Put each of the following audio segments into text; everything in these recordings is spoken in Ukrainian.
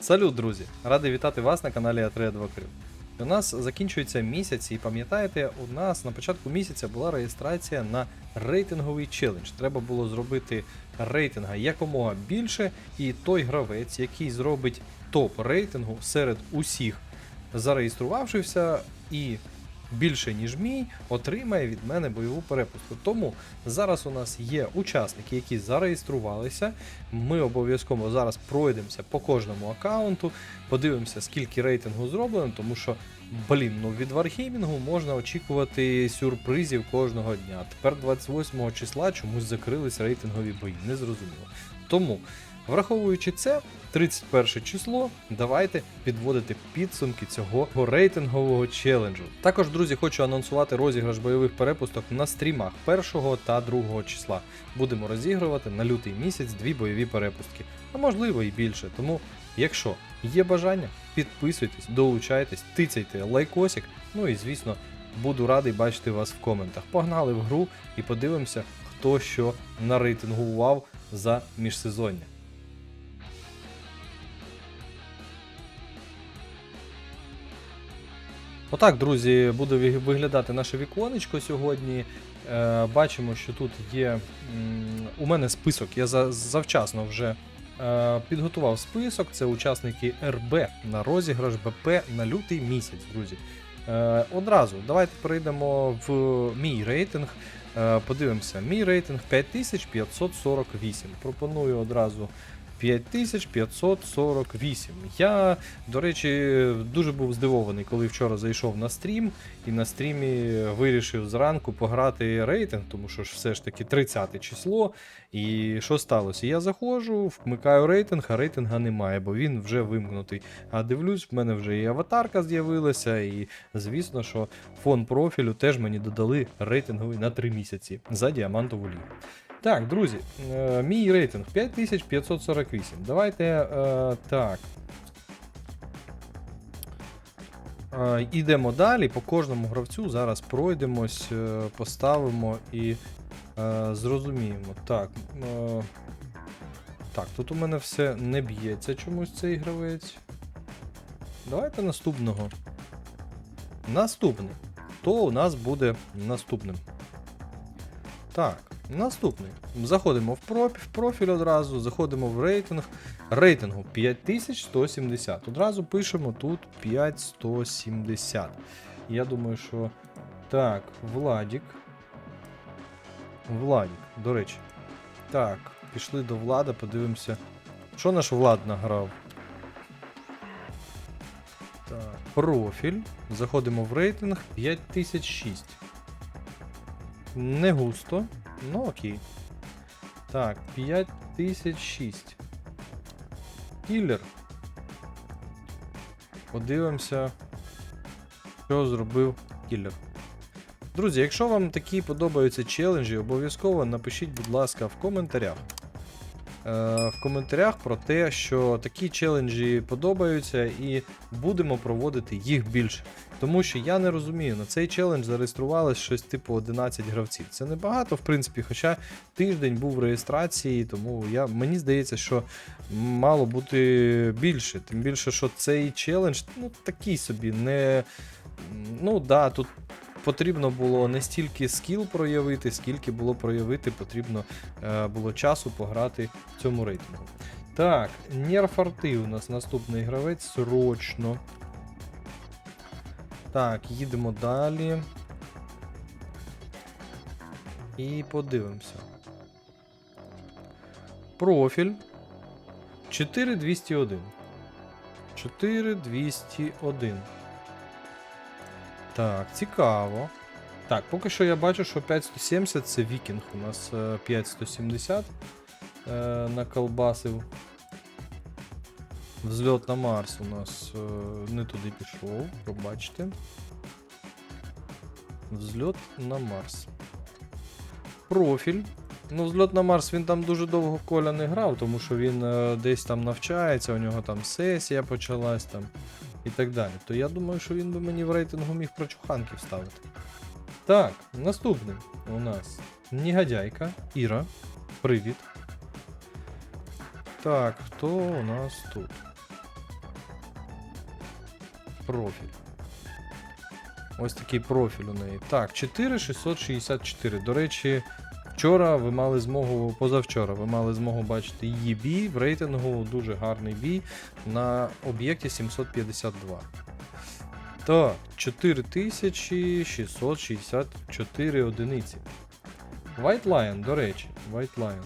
Салют, друзі! Радий вітати вас на каналі А3 Адвокрив. У нас закінчується місяць, і пам'ятаєте, у нас на початку місяця була реєстрація на рейтинговий челендж. Треба було зробити рейтинга якомога більше, і той гравець, який зробить топ рейтингу серед усіх зареєструвавшихся і більше, ніж мій, отримає від мене бойову перепустку. Тому зараз у нас є учасники, які зареєструвалися. Ми обов'язково зараз пройдемося по кожному аккаунту, подивимося, скільки рейтингу зроблено, тому що, блін, ну від Wargaming можна очікувати сюрпризів кожного дня. Тепер 28 числа чомусь закрились рейтингові бої, не зрозуміло. Тому, враховуючи це, 31 число, давайте підводити підсумки цього рейтингового челенджу. Також, друзі, хочу анонсувати розіграш бойових перепусток на стрімах 1 та 2 числа. Будемо розігрувати на лютий місяць дві бойові перепустки, а можливо і більше. Тому, якщо є бажання, підписуйтесь, долучайтесь, тицяйте лайкосик. Ну і звісно, буду радий бачити вас в коментах. Погнали в гру і подивимося, хто що нарейтингував за міжсезоння. Отак, друзі, буде виглядати наше віконечко сьогодні. Е, бачимо, що тут є у мене список. Я завчасно вже е, підготував список. Це учасники РБ на розіграш БП на лютий місяць, друзі. Е, одразу давайте перейдемо в мій рейтинг. Подивимося, мій рейтинг 5548. Пропоную одразу 5548. Я, до речі, дуже був здивований, коли вчора зайшов на стрім, і на стрімі вирішив зранку пограти рейтинг, тому що ж все ж таки 30 число. І що сталося? Я заходжу, вмикаю рейтинг, а рейтинга немає, бо він вже вимкнутий. А дивлюсь, в мене вже і аватарка з'явилася, і звісно, що фон профілю теж мені додали рейтинговий на 3 місяці за діамантову лігу. Так, друзі, е, мій рейтинг 5548. Давайте е, так. Е, Ідемо далі. По кожному гравцю зараз пройдемось, поставимо і зрозуміємо. Так. Так, тут у мене все не б'ється чомусь цей гравець. Давайте наступного. Наступний. Хто у нас буде наступним? Так, наступний. Заходимо в профіль, в профіль одразу, заходимо в рейтинг. Рейтингу 5170. Одразу пишемо тут 5170. Я думаю, що. Так, Владік. Владік, до речі. Так, пішли до Влада, подивимося. Що наш Влад награв? Так, профіль. Заходимо в рейтинг 5006. Не густо. Ну окей. Так, 5006. Кілер. Подивимося, що зробив кілер. Друзі, якщо вам такі подобаються челенджі, обов'язково напишіть, будь ласка, в коментарях. Е, в коментарях про те, що такі челенджі подобаються, і будемо проводити їх більше. Тому що я не розумію, на цей челендж зареєструвалось щось типу 11 гравців. Це небагато, в принципі, хоча тиждень був реєстрації, тому я, мені здається, що мало бути більше. Тим більше, що цей челендж ну, такий собі, не. Ну да, тут потрібно було не стільки скіл проявити, скільки було проявити, потрібно е, було часу пограти в цьому рейтингу. Так, Нерфарти у нас наступний гравець срочно. Так, їдемо далі. І подивимося. Профіль 4201. 4201. Так, цікаво. Так, поки що я бачу, що 5170 це вікінг. У нас е, 5170 е, наколбасив. Взльот на Марс у нас е, не туди пішов, пробачте. Взльот на Марс. Профіль. Ну, взльот на Марс він там дуже довго коля не грав, тому що він е, десь там навчається, у нього там сесія почалась там і так далі. То я думаю, що він би мені в рейтингу міг прочуханки вставити. Так, наступний у нас негодяйка Іра. Привіт. Так, хто у нас тут? Профіль. Ось такий профіль у неї. Так, 4664. До речі, вчора ви мали змогу, позавчора ви мали змогу бачити її бій в рейтингу, дуже гарний бій на об'єкті 752. Так, 4664 одиниці. White Lion, до речі, White Lion.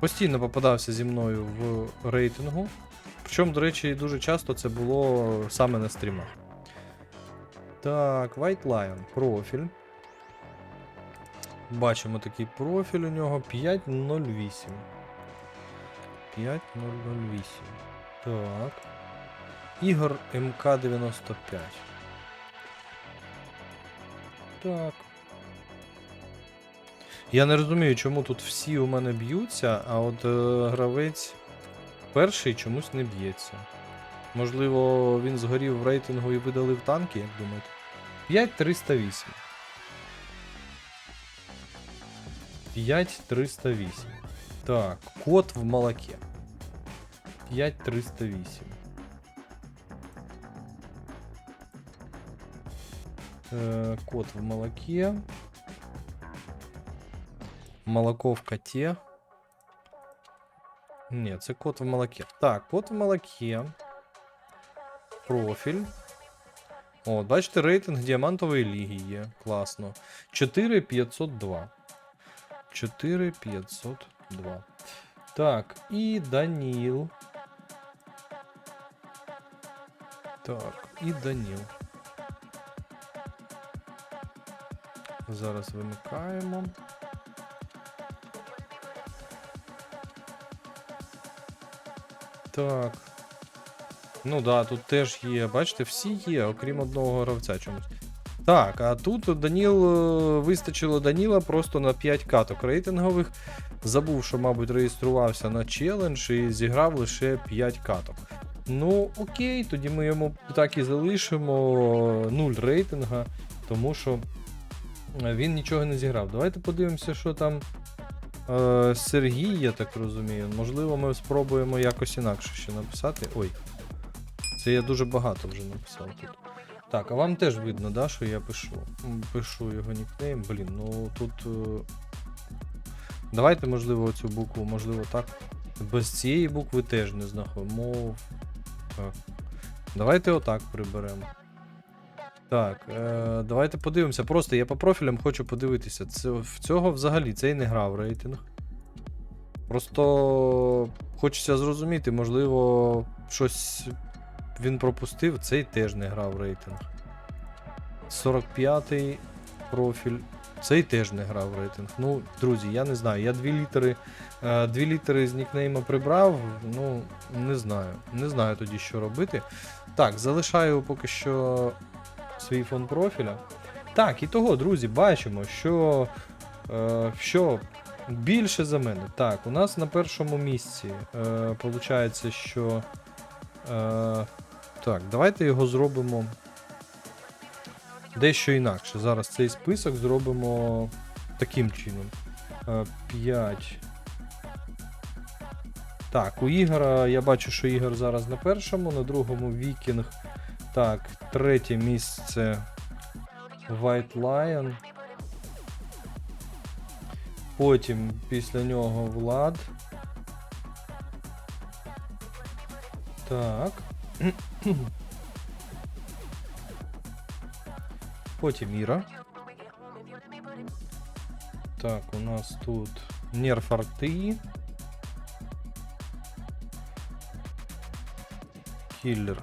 Постійно попадався зі мною в рейтингу. Причому, до речі, дуже часто це було саме на стрімах. Так, White Lion, профіль. Бачимо такий профіль у нього 508. 5008. Так. Ігор МК95. Так. Я не розумію, чому тут всі у мене б'ються, а от е, гравець перший чомусь не б'ється. Можливо, він згорів в рейтингу і видалив танки, як думаєте? 5308. 5308. Так, кот в молоке. 5308. Е, кот в молоке. Молоко в коте. Ні, це кот в молоке. Так, кот в молоке. Профіль. О, бачите, рейтинг діамантової ліги є. Класно. 4502. 4502. Так, і Даніл. Так, і Даніл. Зараз вимикаємо. Так. Ну да, тут теж є. Бачите, всі є, окрім одного гравця чомусь. Так, а тут Даніл е, вистачило Даніла просто на 5 каток рейтингових. Забув, що, мабуть, реєструвався на челендж і зіграв лише 5 каток. Ну, окей, тоді ми йому так і залишимо 0 рейтинга, тому що е, він нічого не зіграв. Давайте подивимося, що там е, Сергій, я так розумію. Можливо, ми спробуємо якось інакше ще написати. Ой. Це я дуже багато вже написав тут. Так, а вам теж видно, да, що я пишу? Пишу його нікнейм. Блін, ну тут. е, Давайте, можливо, цю букву, можливо, так. Без цієї букви теж не знаходимо. Так. Давайте отак приберемо. Так, е, давайте подивимося. Просто я по профілям хочу подивитися. Це, в цього взагалі цей не грав рейтинг. Просто хочеться зрозуміти, можливо, щось він пропустив, цей теж не грав рейтинг. 45-й профіль. Цей теж не грав рейтинг. Ну, друзі, я не знаю. Я дві літери, е, дві літери з нікнейма прибрав. Ну, не знаю. Не знаю тоді, що робити. Так, залишаю поки що свій фон профіля. Так, і того, друзі, бачимо, що, е, що більше за мене. Так, у нас на першому місці е, получається, що. Е, так, давайте його зробимо дещо інакше. Зараз цей список зробимо таким чином. 5. Так, у Ігора я бачу, що Ігор зараз на першому, на другому Вікінг. Так, третє місце White Lion. Потім після нього Влад. Так. Потім Іра. Так, у нас тут Нерфарти. Кіллер.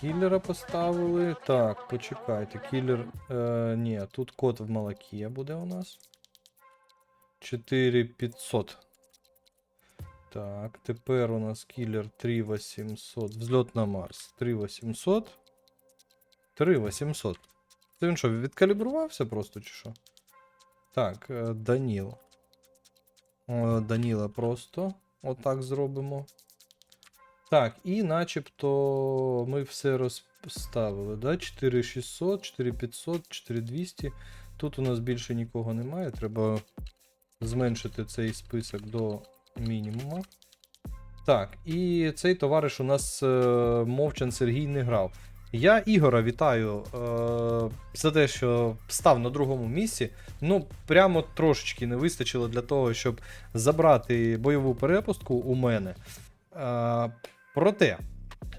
Кіллера поставили. Так, почекайте. Кіллер. Е, ні, тут код в молоке буде у нас. 4500. Так, тепер у нас кілер 3800. Взльот на Марс. 3800. 3800. Це він що, відкалібрувався просто чи що? Так, е, Даніл. Е, Даніла просто. Отак зробимо. Так, і начебто ми все розставили. Да? 4600, 4500, 4200. Тут у нас більше нікого немає. Треба зменшити цей список до мінімуму. Так, і цей товариш у нас е, Мовчан Сергій не грав. Я Ігора вітаю е, за те, що став на другому місці. Ну, прямо трошечки не вистачило для того, щоб забрати бойову перепустку у мене. Е, проте,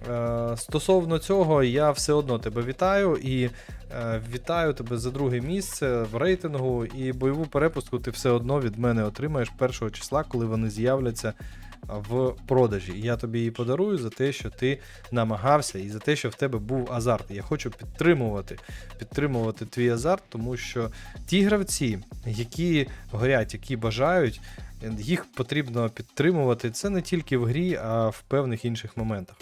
е, стосовно цього, я все одно тебе вітаю і е, вітаю тебе за друге місце в рейтингу. І бойову перепустку ти все одно від мене отримаєш першого числа, коли вони з'являться в продажі. Я тобі її подарую за те, що ти намагався, і за те, що в тебе був азарт. Я хочу підтримувати, підтримувати твій азарт, тому що ті гравці, які горять, які бажають, їх потрібно підтримувати. Це не тільки в грі, а в певних інших моментах.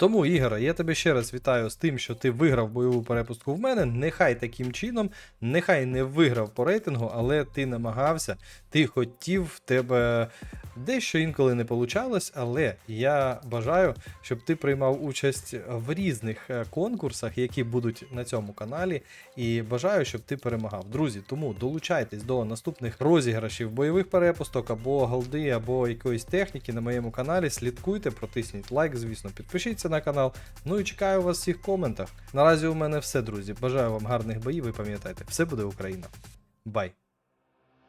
Тому, Ігоре, я тебе ще раз вітаю з тим, що ти виграв бойову перепустку в мене. Нехай таким чином, нехай не виграв по рейтингу, але ти намагався, ти хотів, в тебе дещо інколи не получалось, але я бажаю, щоб ти приймав участь в різних е, конкурсах, які будуть на цьому каналі, і бажаю, щоб ти перемагав. Друзі, тому долучайтесь до наступних розіграшів бойових перепусток або голди, або якоїсь техніки на моєму каналі. Слідкуйте, протисніть лайк, звісно, підпишіться на канал. Ну і чекаю вас всіх в коментах. Наразі у мене все, друзі. Бажаю вам гарних боїв і пам'ятайте, все буде Україна. Бай!